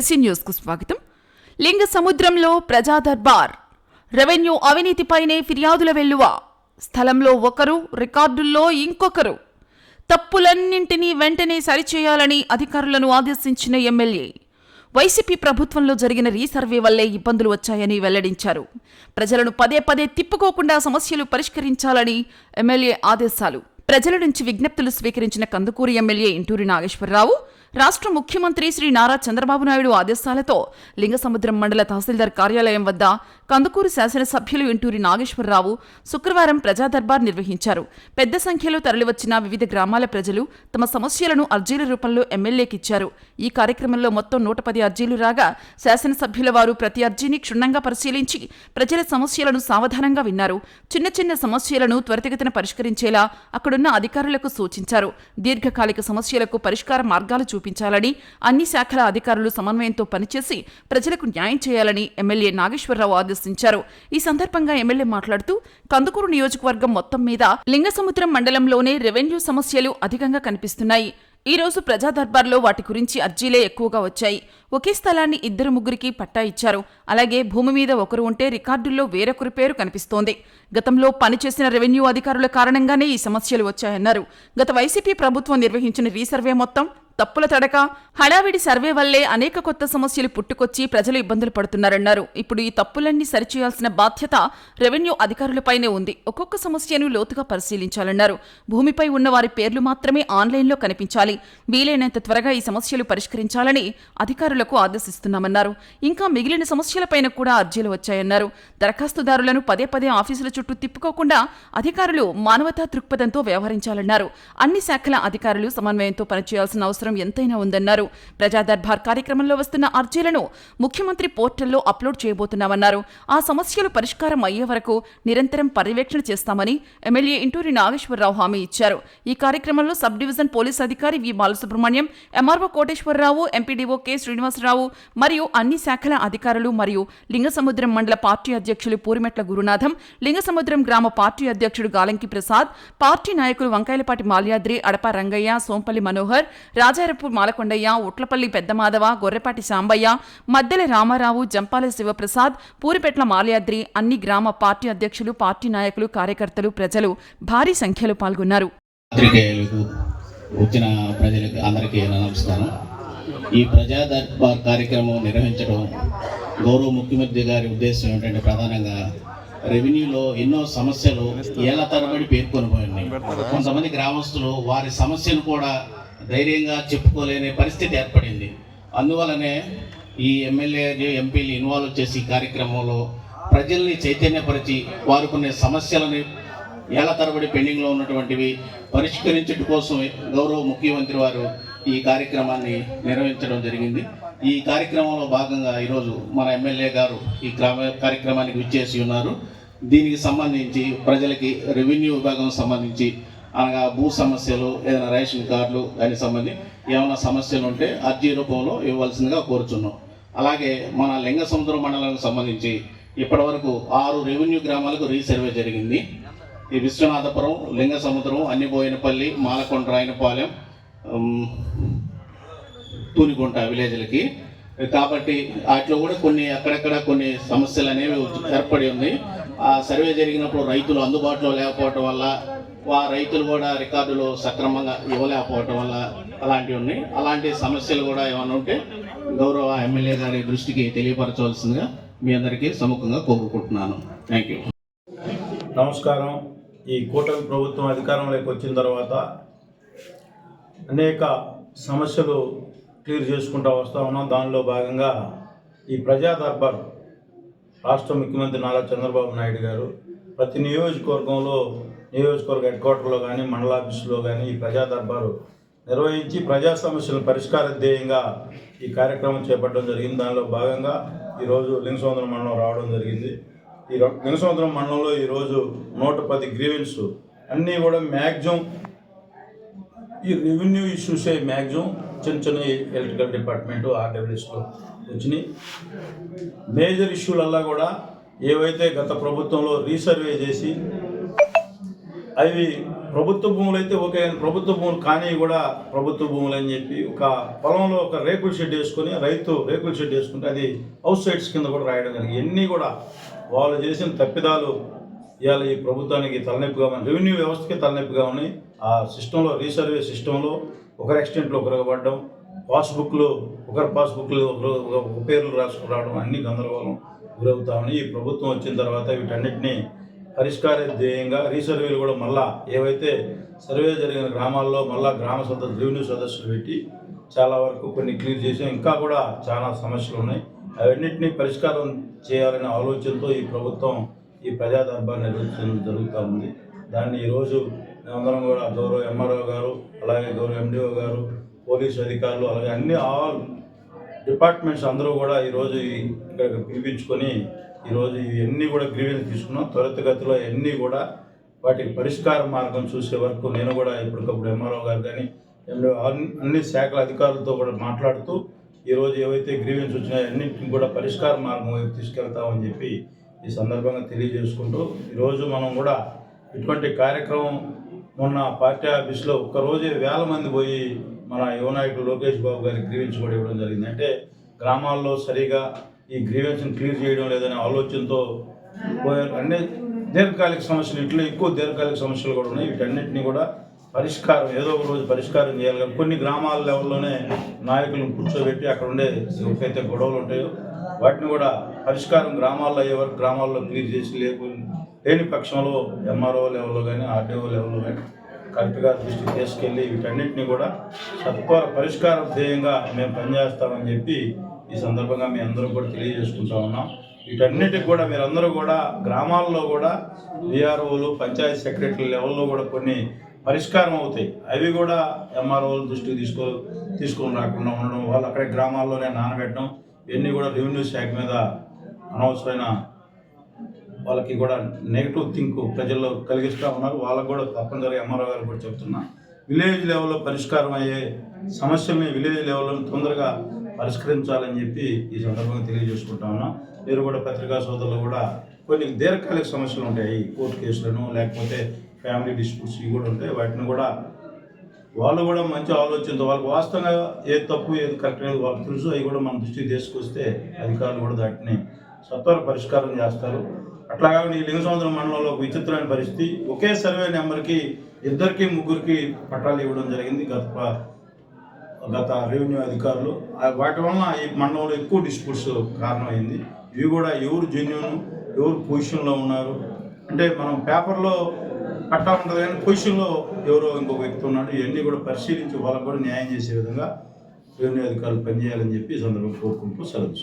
తులసి న్యూస్కు స్వాగతం. లింగ సముద్రంలో ప్రజా దర్బార్. రెవెన్యూ అవినీతిపైనే ఫిర్యాదుల వెల్లువ. స్థలంలో ఒకరు రికార్డుల్లో ఇంకొకరు. తప్పులన్నింటినీ వెంటనే సరిచేయాలని అధికారులను ఆదేశించిన ఎమ్మెల్యే. వైసీపీ ప్రభుత్వంలో జరిగిన రీసర్వే వల్లే ఇబ్బందులు వచ్చాయని వెల్లడించారు. ప్రజలను పదే పదే తిప్పుకోకుండా సమస్యలు పరిష్కరించాలని ఎమ్మెల్యే ఆదేశాలు. ప్రజల నుంచి విజ్ఞప్తులు స్వీకరించిన కందుకూరి ఎమ్మెల్యే ఇంటూరి నాగేశ్వరరావు రాష్ట్ర ముఖ్యమంత్రి శ్రీ నారా చంద్రబాబు నాయుడు ఆదేశాలతో లింగసముద్రం మండల తహసీల్దార్ కార్యాలయం వద్ద కందుకూరు శాసనసభ్యులు ఇంటూరి నాగేశ్వరరావు శుక్రవారం ప్రజాదర్బార్ నిర్వహించారు. పెద్ద సంఖ్యలో తరలివచ్చిన వివిధ గ్రామాల ప్రజలు తమ సమస్యలను అర్జీల రూపంలో ఎమ్మెల్యేకిచ్చారు ఈ కార్యక్రమంలో మొత్తం నూట పది అర్జీలు రాగా శాసనసభ్యుల వారు ప్రతి అర్జీని క్షుణ్ణంగా పరిశీలించి ప్రజల సమస్యలను సావధానంగా విన్నారు. చిన్న చిన్న సమస్యలను త్వరితగతిన పరిష్కరించేలా అక్కడున్న అధికారులకు సూచించారు. దీర్ఘకాలిక సమస్యలకు పరిష్కార మార్గాలు చూపించాలని అన్ని శాఖల అధికారులు సమన్వయంతో పనిచేసి ప్రజలకు న్యాయం చేయాలని ఎమ్మెల్యే నాగేశ్వరరావు ఆదేశించారు. ఈ సందర్భంగా ఎమ్మెల్యే మాట్లాడుతూ కందుకూరు నియోజకవర్గం మొత్తం మీద లింగసముద్రం మండలంలోనే రెవెన్యూ సమస్యలు అధికంగా కనిపిస్తున్నాయి. ఈ రోజు ప్రజా దర్బార్లో వాటి గురించి అర్జీలే ఎక్కువగా వచ్చాయి. ఒకే స్థలాన్ని ఇద్దరు ముగ్గురికి పట్టా ఇచ్చారు. అలాగే భూమి మీద ఒకరు ఉంటే రికార్డుల్లో వేరొకరి పేరు కనిపిస్తోంది. గతంలో పనిచేసిన రెవెన్యూ అధికారుల కారణంగానే ఈ సమస్యలు వచ్చాయన్నారు. గత వైసీపీ ప్రభుత్వం నిర్వహించిన రీసర్వే మొత్తం తప్పుల తడక హడావిడి సర్వే వల్లే అనేక కొత్త సమస్యలు పుట్టుకొచ్చి ప్రజలు ఇబ్బందులు పడుతున్నారన్నారు. ఇప్పుడు ఈ తప్పులన్నీ సరిచేయాల్సిన బాధ్యత రెవెన్యూ అధికారులపైనే ఉంది. ఒక్కొక్క సమస్యను లోతుగా పరిశీలించాలన్నారు. భూమిపై ఉన్న వారి పేర్లు మాత్రమే ఆన్లైన్లో కనిపించాలి. వీలైనంత త్వరగా ఈ సమస్యలు పరిష్కరించాలని అధికారులకు ఆదేశిస్తున్నామన్నారు. ఇంకా మిగిలిన సమస్యలపైన కూడా అర్జీలు వచ్చాయన్నారు. దరఖాస్తుదారులను పదే పదే ఆఫీసుల చుట్టూ తిప్పుకోకుండా అధికారులు మానవతా దృక్పథంతో వ్యవహరించాలన్నారు. అన్ని శాఖల అధికారులు సమన్వయంతో పనిచేయాల్సిన అవసరం ఎంతైనా ఉందన్నారు. ప్రజాదర్బార్ కార్యక్రమంలో వస్తున్న అర్జీలను ముఖ్యమంత్రి పోర్టల్లో అప్లోడ్ చేయబోతున్నామన్నారు. ఆ సమస్యలు పరిష్కారం అయ్యే వరకు నిరంతరం పర్యవేక్షణ చేస్తామని ఎమ్మెల్యే ఇంటూరి నాగేశ్వరరావు హామీ ఇచ్చారు. ఈ కార్యక్రమంలో సబ్ డివిజన్ పోలీస్ అధికారి V Balasubrahmanyam MRO Koteswararao MPDO K Srinivasarao మరియు అన్ని శాఖల అధికారులు మరియు లింగసముద్రం మండల పార్టీ అధ్యక్షులు పూరిమెట్ల గురునాథం లింగసముద్రం గ్రామ పార్టీ అధ్యక్షుడు గాలంకి ప్రసాద్ పార్టీ నాయకులు వంకాయలపాటి మాల్యాద్రి అడప రంగయ్య సోంపల్లి మనోహర్ రాజారపు మాలకొండయ్య ఉట్లపల్లి పెద్దమాధవ గొర్రెపాటి సాంబయ్య మద్దెల రామారావు జంపాల శివప్రసాద్ పూరిపెట్ల మాలయాద్రి అన్ని గ్రామ పార్టీ అధ్యక్షులు పార్టీ నాయకులు కార్యకర్తలు ప్రజలు భారీ సంఖ్యలో పాల్గొన్నారు. వచ్చిన ప్రజలకు అందరికీ నమస్కారం. ఈ ప్రజా దర్బార్ కార్యక్రమం నిర్వహించడం గౌరవ ముఖ్యమంత్రి గారి ఉద్దేశం ఏంటంటే ప్రధానంగా రెవెన్యూలో ఎన్నో సమస్యలు ఏళ్ళ తరబడి పేర్కొని పోయినాయి కొంతమంది గ్రామస్తులు వారి సమస్యను కూడా ధైర్యంగా చెప్పుకోలేని పరిస్థితి ఏర్పడింది. అందువలనే ఈ ఎమ్మెల్యే ఎంపీలు ఇన్వాల్వ్ చేసి ఈ కార్యక్రమంలో ప్రజల్ని చైతన్యపరిచి వారు కొన్ని సమస్యలని ఏళ్ళ తరబడి పెండింగ్లో ఉన్నటువంటివి పరిష్కరించడం కోసం గౌరవ ముఖ్యమంత్రి వారు ఈ కార్యక్రమాన్ని నిర్వహించడం జరిగింది. ఈ కార్యక్రమంలో భాగంగా ఈరోజు మన ఎమ్మెల్యే గారు ఈ గ్రామ కార్యక్రమానికి విచ్చేసి ఉన్నారు. దీనికి సంబంధించి ప్రజలకి రెవెన్యూ విభాగం సంబంధించి అనగా భూ సమస్యలు ఏదైనా రేషన్ కార్డులు దానికి సంబంధించి ఏమైనా సమస్యలు ఉంటే అర్జీ రూపంలో ఇవ్వాల్సిందిగా కోరుచున్నాం. అలాగే మన లింగ సముద్ర మండలానికి సంబంధించి ఇప్పటివరకు ఆరు రెవెన్యూ గ్రామాలకు రీసర్వే జరిగింది. ఈ విశ్వనాథపురం లింగ సముద్రం అన్నిబోయినపల్లి మాలకొండ రాయనపాలెం తూనిగుంట విలేజ్లకి. కాబట్టి వాటిలో కూడా కొన్ని అక్కడక్కడ కొన్ని సమస్యలు అనేవి ఏర్పడి ఉంది ఆ సర్వే జరిగినప్పుడు రైతులు అందుబాటులో లేకపోవటం వల్ల ఆ రైతులు కూడా రికార్డులు సక్రమంగా ఇవ్వలేకపోవటం వల్ల అలాంటివి ఉన్నాయి. అలాంటి సమస్యలు కూడా ఏమైనా ఉంటే గౌరవ ఎమ్మెల్యే గారి దృష్టికి తెలియపరచవలసిందిగా మీ అందరికీ సముఖంగా కోరుకుంటున్నాను. థ్యాంక్ యూ నమస్కారం. ఈ కూటమి ప్రభుత్వం అధికారంలోకి వచ్చిన తర్వాత అనేక సమస్యలు క్లియర్ చేసుకుంటూ వస్తూ ఉన్నాం. దానిలో భాగంగా ఈ ప్రజా దర్బార్ రాష్ట్ర ముఖ్యమంత్రి నారా చంద్రబాబు నాయుడు గారు ప్రతి నియోజకవర్గంలో నియోజకవర్గ హెడ్ క్వార్టర్లో కానీ మండల ఆఫీసులో కానీ ఈ ప్రజా దర్బారు నిర్వహించి ప్రజా సమస్యల పరిష్కార ధ్యేయంగా ఈ కార్యక్రమం చేపట్టడం జరిగింది. దానిలో భాగంగా ఈరోజు లింగసముద్రం మండలం రావడం జరిగింది. ఈ లింగసముద్రం మండలంలో ఈరోజు నూట పది గ్రీవెన్స్ అన్నీ కూడా మ్యాక్సిమం ఈ రెవెన్యూ ఇష్యూసే మ్యాక్సిమం చిన్న చిన్న ఎలక్ట్రికల్ డిపార్ట్మెంట్ ఆర్డబ్ల్యూఎస్లో వచ్చినాయి. మేజర్ ఇష్యూలల్లా కూడా ఏవైతే గత ప్రభుత్వంలో రీసర్వే చేసి అవి ప్రభుత్వ భూములు అయితే ఓకే ప్రభుత్వ భూములు కానీ కూడా ప్రభుత్వ భూములు అని చెప్పి ఒక పొలంలో ఒక రేకుల షెడ్ వేసుకొని రైతు రేకుల షెడ్ వేసుకుంటే అది హౌస్ సైడ్స్ కింద కూడా రాయడం జరిగింది. ఇవన్నీ కూడా వాళ్ళు చేసిన తప్పిదాలు ఇవాళ ఈ ప్రభుత్వానికి తలనొప్పిగా ఉన్నాయి. రెవెన్యూ వ్యవస్థకి తలనొప్పిగా ఉన్నాయి. ఆ సిస్టంలో రీసర్వే సిస్టంలో ఒకరి ఎక్స్టెంట్లో ఒకరు పాస్బుక్లు ఒకరి పాస్బుక్లు ఒకరు ఒక పేర్లు రాసుకురావడం అన్ని గందరగోళం గురవుతా ఉన్నాయి. ఈ ప్రభుత్వం వచ్చిన తర్వాత వీటన్నిటినీ పరిష్కార ధ్యేయంగా రీసర్వేలు కూడా మళ్ళా ఏవైతే సర్వే జరిగిన గ్రామాల్లో మళ్ళా గ్రామ సదస్సు రెవెన్యూ సదస్సులు పెట్టి చాలా వరకు కొన్ని క్లియర్ చేసాం. ఇంకా కూడా చాలా సమస్యలు ఉన్నాయి. అవన్నింటినీ పరిష్కారం చేయాలనే ఆలోచనతో ఈ ప్రభుత్వం ఈ ప్రజా దర్బార్ నిర్వహించడం జరుగుతూ ఉంది. దాన్ని ఈరోజు మేమందరం కూడా గౌరవ ఎంఆర్ఓ గారు అలాగే గౌరవ ఎండిఓ గారు పోలీసు అధికారులు అలాగే అన్ని ఆల్ డిపార్ట్మెంట్స్ అందరూ కూడా ఈరోజు ఇక్కడ పిలిపించుకొని ఈరోజు ఇవన్నీ కూడా గ్రీవెన్స్ తీసుకున్నాం. త్వరితగతిలో అన్నీ కూడా వాటికి పరిష్కార మార్గం చూసే వరకు నేను కూడా ఎప్పటికప్పుడు ఎంఆర్ఓ గారు కానీ ఎండిఓ అన్ని- అన్ని శాఖల అధికారులతో కూడా మాట్లాడుతూ ఈరోజు ఏవైతే గ్రీవెన్స్ వచ్చినాయో అన్నింటిని కూడా పరిష్కార మార్గం వైపు తీసుకెళ్తామని చెప్పి ఈ సందర్భంగా తెలియజేసుకుంటూ ఈరోజు మనం కూడా ఇటువంటి కార్యక్రమం మొన్న పార్టీ ఆఫీస్లో ఒక్కరోజే వేల మంది పోయి మన యువనాయకుడు లోకేష్ బాబు గారికి గ్రీవెన్స్ కూడా ఇవ్వడం జరిగింది. అంటే గ్రామాల్లో సరిగా ఈ గ్రీవెన్స్ని క్లియర్ చేయడం లేదనే ఆలోచనతో పోయారు. అన్ని దీర్ఘకాలిక సమస్యలు ఇట్లా ఎక్కువ దీర్ఘకాలిక సమస్యలు కూడా ఉన్నాయి. వీటన్నిటిని కూడా పరిష్కారం ఏదో ఒక రోజు పరిష్కారం చేయాలి. కానీ కొన్ని గ్రామాల లెవెల్లోనే నాయకులను కూర్చోబెట్టి అక్కడ ఉండే ఎవరికైతే గొడవలు ఉంటాయో వాటిని కూడా పరిష్కారం గ్రామాల్లో అయ్యే వరకు గ్రామాల్లో క్లియర్ చేసి లేకు లేని పక్షంలో ఎంఆర్ఓ లెవెల్లో కానీ ఆర్డీఓ లెవెల్లో కానీ కరెక్ట్గా గారి దృష్టికి తీసుకెళ్ళి వీటన్నిటిని కూడా సత్వర పరిష్కారం ధ్యేయంగా మేము పనిచేస్తామని చెప్పి ఈ సందర్భంగా మీ అందరూ కూడా తెలియజేసుకుంటా ఉన్నాం. వీటన్నిటికి కూడా మీరందరూ కూడా గ్రామాల్లో కూడా విఆర్ఓలు పంచాయతీ సెక్రటరీ లెవెల్లో కూడా కొన్ని పరిష్కారం అవుతాయి. అవి కూడా ఎంఆర్ఓల దృష్టికి తీసుకో తీసుకొని రాకుండా ఉండడం వాళ్ళు అక్కడే గ్రామాల్లోనే నానబెట్టడం ఇవన్నీ కూడా రెవెన్యూ శాఖ మీద అనవసరమైన వాళ్ళకి కూడా నెగిటివ్ థింక్ ప్రజల్లో కలిగిస్తూ ఉన్నారు. వాళ్ళకు కూడా తప్పనిసరిగా ఎంఆర్ఓ గారు కూడా చెప్తున్నా. విలేజ్ లెవెల్లో పరిష్కారం అయ్యే సమస్యల్ని విలేజ్ లెవెల్లో తొందరగా పరిష్కరించాలని చెప్పి ఈ సందర్భంగా తెలియజేసుకుంటా ఉన్నా. మీరు కూడా పత్రికా సోదరులు కూడా కొన్ని దీర్ఘకాలిక సమస్యలు ఉంటాయి. కోర్టు కేసులను లేకపోతే ఫ్యామిలీ డిస్ప్యూట్స్ ఇవి కూడా ఉంటాయి. వాటిని కూడా వాళ్ళు కూడా మంచి ఆలోచనతో వాళ్ళకి వాస్తవంగా ఏది తప్పు ఏది కరెక్ట్ అనేది వాళ్ళకి తెలుసు అవి కూడా మన దృష్టికి తీసుకొస్తే అధికారులు కూడా వాటిని సత్వర పరిష్కారం చేస్తారు. అట్లా కాకుండా ఈ లింగ సముద్రం మండలంలో ఒక విచిత్రమైన పరిస్థితి. ఒకే సర్వే నెంబర్కి ఇద్దరికి ముగ్గురికి పట్టాలు ఇవ్వడం జరిగింది. గత గత రెవెన్యూ అధికారులు. వాటి వలన ఈ మండలంలో ఎక్కువ డిస్ప్యూట్స్ కారణమైంది. ఇవి కూడా ఎవరు జెన్యున్ ఎవరు పొజిషన్లో ఉన్నారు? అంటే మనం పేపర్లో పట్టా ఉంటుంది కానీ పొజిషన్లో ఎవరో ఇంకొక వ్యక్తి ఉన్నాడు. ఇవన్నీ కూడా పరిశీలించి వాళ్ళకు కూడా న్యాయం చేసే విధంగా రెవెన్యూ అధికారులు పనిచేయాలని చెప్పి ఈ సందర్భంగా కోరుకుంటూ సెలవు